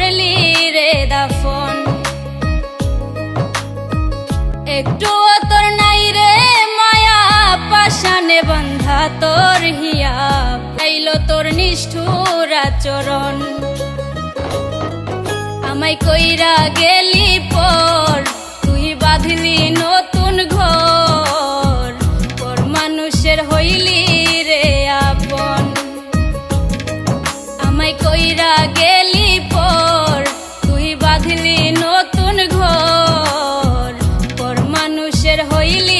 করলি রে দাফন। একটু তোর নাই রে মায়া পাশানে বন্ধা তোর হিয়া। পাইল তোর নিষ্ঠুর আচরণ। আমায় কইরা গেলি পর, তুই বাঁধলি নতুন ঘ মানুষের হইলি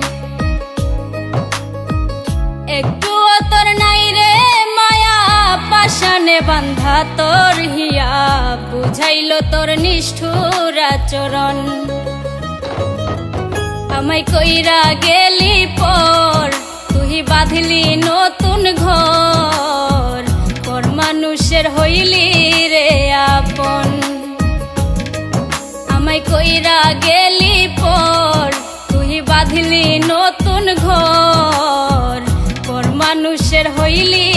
পাশানে বান্ধা তোর হিয়া, বুঝাইল তোর নিষ্ঠুর আচরণ। আমায় কইরা গেলি পর, তুই বাঁধলি নতুন ঘর, পর মানুষের হইলি রে আপন। আমায় কইরা গেলি পর, তুই বাঁধলি নতুন ঘর, পর মানুষের হইলি